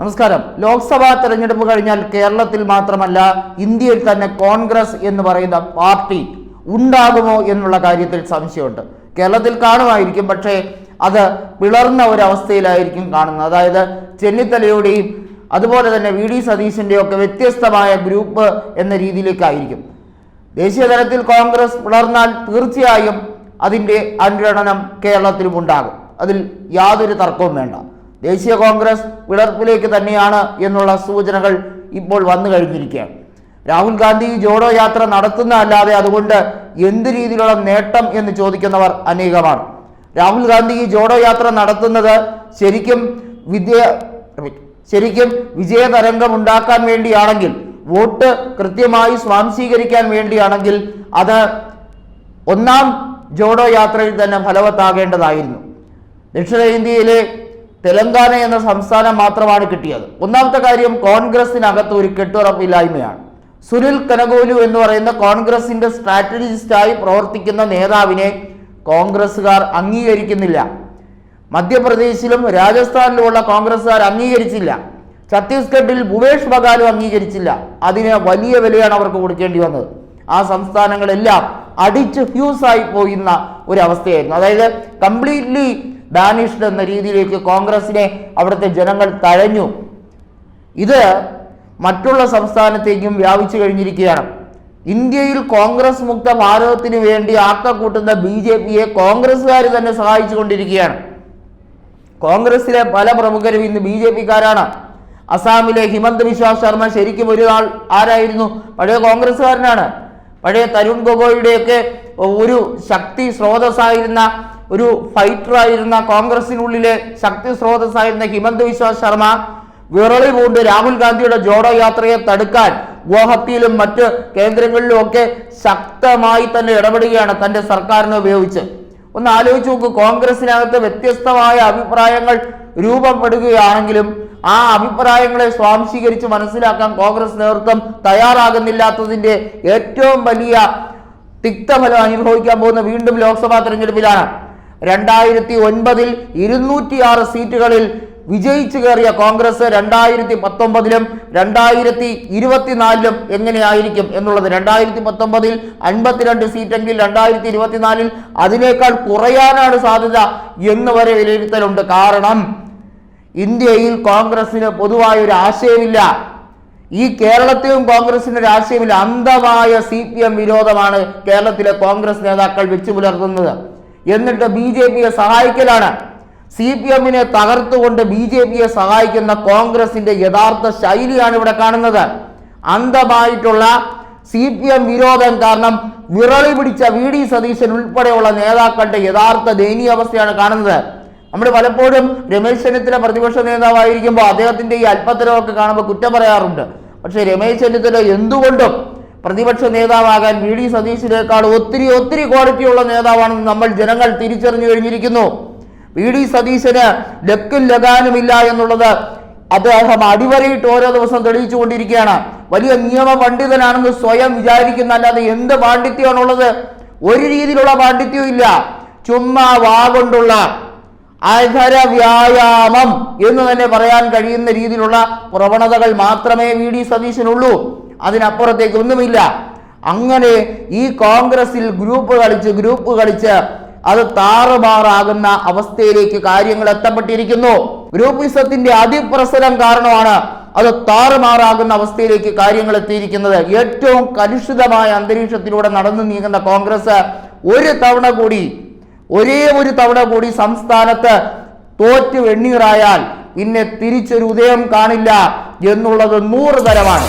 നമസ്കാരം. ലോക്സഭാ തെരഞ്ഞെടുപ്പ് കഴിഞ്ഞാൽ കേരളത്തിൽ മാത്രമല്ല ഇന്ത്യയിൽ തന്നെ കോൺഗ്രസ് എന്ന് പറയുന്ന പാർട്ടി ഉണ്ടാകുമോ എന്നുള്ള കാര്യത്തിൽ സംശയമുണ്ട്. കേരളത്തിൽ കാണുമായിരിക്കും പക്ഷേ അത് പിളർന്ന ഒരവസ്ഥയിലായിരിക്കും കാണുന്നത്. അതായത് ചെന്നിത്തലയുടെയും അതുപോലെ തന്നെ വി ഡി സതീശന്റെയും ഒക്കെ വ്യത്യസ്തമായ ഗ്രൂപ്പ് എന്ന രീതിയിലേക്കായിരിക്കും. ദേശീയ തലത്തിൽ കോൺഗ്രസ് പിളർന്നാൽ തീർച്ചയായും അതിന്റെ അനുരണനം കേരളത്തിലും ഉണ്ടാകും. അതിൽ യാതൊരു തർക്കവും വേണ്ട. ദേശീയ കോൺഗ്രസ് പിളർപ്പിലേക്ക് തന്നെയാണ് എന്നുള്ള സൂചനകൾ ഇപ്പോൾ വന്നു കഴിഞ്ഞിരിക്കുകയാണ്. രാഹുൽ ഗാന്ധി ജോഡോ യാത്ര നടത്തുന്ന അല്ലാതെ അതുകൊണ്ട് എന്ത് രീതിയിലുള്ള നേട്ടം എന്ന് ചോദിക്കുന്നവർ അനേകമാണ്. രാഹുൽ ഗാന്ധി ജോഡോ യാത്ര നടത്തുന്നത് ശരിക്കും വിദ്യ ശരിക്കും വിജയതരംഗം ഉണ്ടാക്കാൻ വേണ്ടിയാണെങ്കിൽ വോട്ട് കൃത്യമായി സ്വാംശീകരിക്കാൻ വേണ്ടിയാണെങ്കിൽ അത് ഒന്നാം ജോഡോ യാത്രയിൽ തന്നെ ഫലവത്താകേണ്ടതായിരുന്നു. ദക്ഷിണേന്ത്യയിലെ തെലങ്കാന എന്ന സംസ്ഥാനം മാത്രമാണ് കിട്ടിയത്. ഒന്നാമത്തെ കാര്യം കോൺഗ്രസിനകത്ത് ഒരു കെട്ടുറപ്പില്ലായ്മയാണ്. സുനിൽ കനകോലു എന്ന് പറയുന്ന കോൺഗ്രസിന്റെ സ്ട്രാറ്റജിസ്റ്റായി പ്രവർത്തിക്കുന്ന നേതാവിനെ കോൺഗ്രസ്സുകാർ അംഗീകരിക്കുന്നില്ല. മധ്യപ്രദേശിലും രാജസ്ഥാനിലുമുള്ള കോൺഗ്രസ്സുകാർ അംഗീകരിച്ചില്ല. ഛത്തീസ്ഗഡിൽ ഭുവേഷ് ബഗാലും അംഗീകരിച്ചില്ല. അതിന് വലിയ വിലയാണ് അവർക്ക് കൊടുക്കേണ്ടി വന്നത്. ആ സംസ്ഥാനങ്ങളെല്ലാം അടിച്ച് ഫ്യൂസായി പോയിരുന്ന ഒരു അവസ്ഥയായിരുന്നു അതായത് കംപ്ലീറ്റ്ലി ബാനിഷ്ഡ് എന്ന രീതിയിലേക്ക് കോൺഗ്രസിനെ അവിടുത്തെ ജനങ്ങൾ തഴഞ്ഞു. ഇത് മറ്റുള്ള സംസ്ഥാനത്തേക്കും വ്യാപിച്ചു കഴിഞ്ഞിരിക്കുകയാണ്. ഇന്ത്യയിൽ കോൺഗ്രസ് മുക്ത ഭാരതത്തിന് വേണ്ടി ആക്കക്കൂട്ടുന്ന ബി ജെ പിയെ കോൺഗ്രസ്സുകാർ തന്നെ സഹായിച്ചു കൊണ്ടിരിക്കുകയാണ് കോൺഗ്രസിലെ പല പ്രമുഖരും ഇന്ന് ബി ജെ പിക്കാരാണ്. അസാമിലെ ഹിമന്ത് ബിശ്വ ശർമ്മ ശരിക്കും ഒരു ആൾ ആരായിരുന്നു? പഴയ കോൺഗ്രസ്സുകാരനാണ്. പഴയ തരുൺ ഗൊഗോയിയുടെയൊക്കെ ഒരു ശക്തി സ്രോതസ്സായിരുന്ന ഒരു ഫൈറ്ററായിരുന്ന കോൺഗ്രസിനുള്ളിലെ ശക്തി സ്രോതസ്സായിരുന്ന ഹിമന്ത് വിശ്വ ശർമ്മ വിറളി പൂണ്ട് രാഹുൽ ഗാന്ധിയുടെ ജോഡോ യാത്രയെ തടുക്കാൻ ഗുവാഹത്തിയിലും മറ്റ് കേന്ദ്രങ്ങളിലും ഒക്കെ ശക്തമായി തന്നെ ഇടപെടുകയാണ് തന്റെ സർക്കാരിനെ ഉപയോഗിച്ച്. ഒന്ന് ആലോചിച്ച് നോക്ക് കോൺഗ്രസിനകത്ത് വ്യത്യസ്തമായ അഭിപ്രായങ്ങൾ രൂപപ്പെടുകയാണെങ്കിലും ആ അഭിപ്രായങ്ങളെ സ്വാംശീകരിച്ച് മനസ്സിലാക്കാൻ കോൺഗ്രസ് നേതൃത്വം തയ്യാറാകുന്നില്ലാത്തതിന്റെ ഏറ്റവും വലിയ തിക്തഫലം അനുഭവിക്കാൻ പോകുന്ന വീണ്ടും ലോക്സഭാ തെരഞ്ഞെടുപ്പിലാണ്. രണ്ടായിരത്തി ഒൻപതിൽ ഇരുന്നൂറ്റിയാറ് സീറ്റുകളിൽ വിജയിച്ചു കയറിയ കോൺഗ്രസ് രണ്ടായിരത്തി പത്തൊമ്പതിലും രണ്ടായിരത്തി ഇരുപത്തിനാലിലും എങ്ങനെയായിരിക്കും എന്നുള്ളത്? രണ്ടായിരത്തി പത്തൊമ്പതിൽ അൻപത്തിരണ്ട് സീറ്റെങ്കിൽ രണ്ടായിരത്തി ഇരുപത്തിനാലിൽ അതിനേക്കാൾ കുറയാനാണ് സാധ്യത എന്ന് വരെ വിലയിരുത്തലുണ്ട്. കാരണം ഇന്ത്യയിൽ കോൺഗ്രസിന് പൊതുവായ ഒരു ആശയമില്ല. ഈ കേരളത്തിലും കോൺഗ്രസിന് ഒരു ആശയമില്ല. അന്ധമായ സി പി എം വിരോധമാണ് കേരളത്തിലെ കോൺഗ്രസ് നേതാക്കൾ വെച്ചു പുലർത്തുന്നത് എന്നിട്ട് ബി ജെ പിയെ സഹായിക്കലാണ്. സി പി എമ്മിനെ തകർത്തുകൊണ്ട് ബി ജെ പിയെ സഹായിക്കുന്ന കോൺഗ്രസിന്റെ യഥാർത്ഥ ശൈലിയാണ് ഇവിടെ കാണുന്നത്. അന്ധമായിട്ടുള്ള സി പി എം വിരോധം കാരണം വിറളി പിടിച്ച വി ഡി സതീശൻ ഉൾപ്പെടെയുള്ള നേതാക്കളുടെ യഥാർത്ഥ ദയനീയാവസ്ഥയാണ് കാണുന്നത്. നമ്മൾ പലപ്പോഴും രമേശ് ചെന്നിത്തല പ്രതിപക്ഷ നേതാവായിരിക്കുമ്പോൾ അദ്ദേഹത്തിന്റെ ഈ അല്പത്തരമൊക്കെ കാണുമ്പോൾ കുറ്റം പറയാറുണ്ട്. പക്ഷേ രമേശ് ചെന്നിത്തല എന്തുകൊണ്ടും പ്രതിപക്ഷ നേതാവാകാൻ വി ഡി സതീശിനേക്കാൾ ഒത്തിരി ഒത്തിരി ക്വാളിറ്റിയുള്ള നേതാവാണെന്ന് നമ്മൾ ജനങ്ങൾ തിരിച്ചറിഞ്ഞു കഴിഞ്ഞിരിക്കുന്നു. വി ഡി സതീശന് ലക്കും ലഗാനുമില്ല എന്നുള്ളത് അദ്ദേഹം അടിവരയിട്ട് ഓരോ ദിവസം തെളിയിച്ചുകൊണ്ടിരിക്കുകയാണ്. വലിയ നിയമ പണ്ഡിതനാണെന്ന് സ്വയം വിചാരിക്കുന്ന അല്ലാതെ എന്ത് പാണ്ഡിത്യമാണുള്ളത്? ഒരു രീതിയിലുള്ള പാണ്ഡിത്യവും ഇല്ല. ചുമ്മാ വാ കൊണ്ടുള്ള അധര വ്യായാമം എന്ന് തന്നെ പറയാൻ കഴിയുന്ന രീതിയിലുള്ള പ്രവണതകൾ മാത്രമേ വി ഡി സതീശനുള്ളൂ. അതിനപ്പുറത്തേക്ക് ഒന്നുമില്ല. അങ്ങനെ ഈ കോൺഗ്രസിൽ ഗ്രൂപ്പ് കളിച്ച് ഗ്രൂപ്പ് കളിച്ച് അത് താറുമാറാകുന്ന അവസ്ഥയിലേക്ക് കാര്യങ്ങൾ എത്തപ്പെട്ടിരിക്കുന്നു. ഗ്രൂപ്പിസത്തിന്റെ അതിപ്രസരം കാരണമാണ് അത് താറുമാറാകുന്ന അവസ്ഥയിലേക്ക് കാര്യങ്ങൾ എത്തിയിരിക്കുന്നത്. ഏറ്റവും കലുഷിതമായ അന്തരീക്ഷത്തിലൂടെ നടന്നു നീങ്ങുന്ന കോൺഗ്രസ് ഒരു തവണ കൂടി ഒരേ ഒരു തവണ കൂടി സംസ്ഥാനത്ത് തോറ്റ് വെണ്ണീറായാൽ പിന്നെ തിരിച്ചൊരു ഉദയം കാണില്ല എന്നുള്ളത് നൂറ് തരമാണ്.